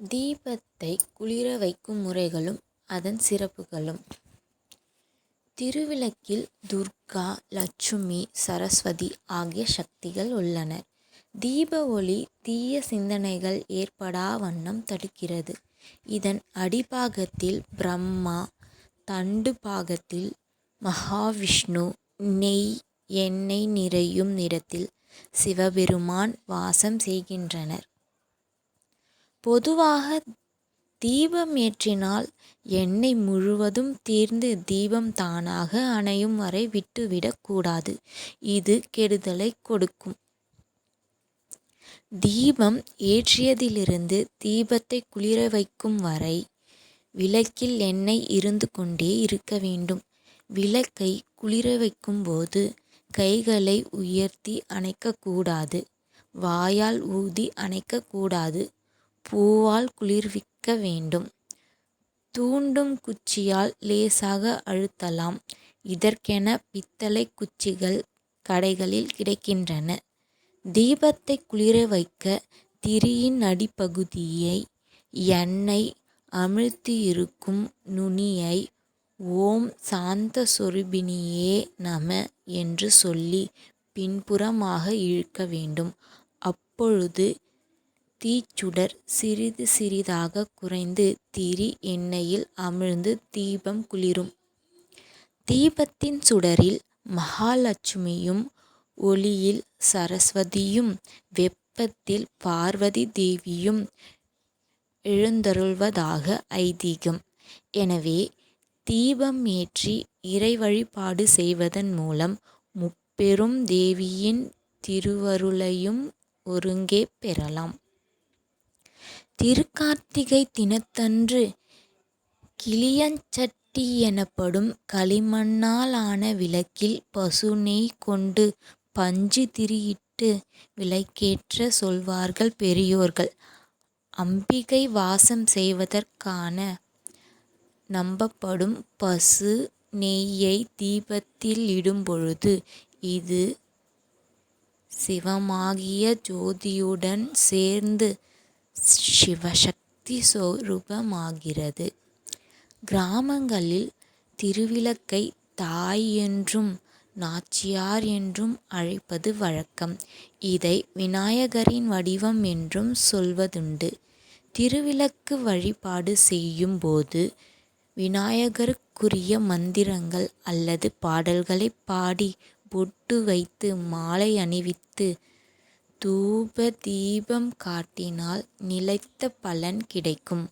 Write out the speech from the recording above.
தீபத்தை குளிர வைக்கும் முறைகளும் அதன் சிறப்புகளும் திருவிளக்கில் துர்கா லட்சுமி சரஸ்வதி ஆகிய சக்திகள் உள்ளனர். தீப ஒளி தீய சிந்தனைகள் ஏற்படா வண்ணம் தடுக்கிறது. இதன் அடிப்பாகத்தில் பிரம்மா தண்டு பாகத்தில் மகாவிஷ்ணு நெய் எண்ணெய் நிறையும் இடத்தில் சிவபெருமான் வாசம் செய்கின்றனர். பொதுவாக தீபம் ஏற்றினால் எண்ணெய் முழுவதும் தீர்ந்து தீபம் தானாக அணையும் வரை விட்டுவிடக்கூடாது இது கெடுதலை கொடுக்கும். தீபம் ஏற்றியதிலிருந்து தீபத்தை குளிர வைக்கும் வரை விளக்கில் எண்ணெய் இருந்து கொண்டே இருக்க வேண்டும். விளக்கை குளிர வைக்கும் போது கைகளை உயர்த்தி அணைக்கக்கூடாது வாயால் ஊதி அணைக்கக்கூடாது பூவால் குளிர்விக்க வேண்டும். தூண்டும் குச்சியால் லேசாக அழுத்தலாம். இதற்கென பித்தளை குச்சிகள் கடைகளில் கிடைக்கின்றன. தீபத்தை குளிர வைக்க திரியின் அடிப்பகுதியை எண்ணெய் அமிழ்த்தியிருக்கும் நுனியை ஓம் சாந்த சாந்தஸ்வரூபிணியே நம என்று சொல்லி பின்புறமாக இழுக்க வேண்டும். அப்பொழுது தீச்சுடர் சிறிது சிறிதாக குறைந்து திரி எண்ணெயில் அமிழ்ந்து தீபம் குளிரும். தீபத்தின் சுடரில் மகாலட்சுமியும் ஒளியில் சரஸ்வதியும் வெப்பத்தில் பார்வதி தேவியும் எழுந்தருள்வதாக ஐதீகம். எனவே தீபம் ஏற்றி இறை வழிபாடு செய்வதன் மூலம் முப்பெரும் தேவியின் திருவருளையும் ஒருங்கே பெறலாம். திருக்கார்த்திகை தினத்தன்று கிளியஞ்சட்டி எனப்படும் களிமண்ணால் ஆன விளக்கில் பசு நெய் கொண்டு பஞ்சு திரியிட்டு விளக்கேற்ற சொல்வார்கள் பெரியோர்கள். அம்பிகை வாசம் செய்வதற்கான நம்பப்படும் பசு நெய்யை தீபத்தில் இடும்பொழுது இது சிவமாகிய ஜோதியுடன் சேர்ந்து சிவசக்தி சொரூபமாகிறது. கிராமங்களில் திருவிளக்கை தாய் என்றும் நாச்சியார் என்றும் அழைப்பது வழக்கம். இதை விநாயகரின் வடிவம் என்றும் சொல்வதுண்டு. திருவிளக்கு வழிபாடு செய்யும் போது விநாயகருக்குரிய மந்திரங்கள் அல்லது பாடல்களைப் பாடி பொட்டு வைத்து மாலை அணிவித்து தூப தீபம் காட்டினால் நிலைத்த பலன் கிடைக்கும்.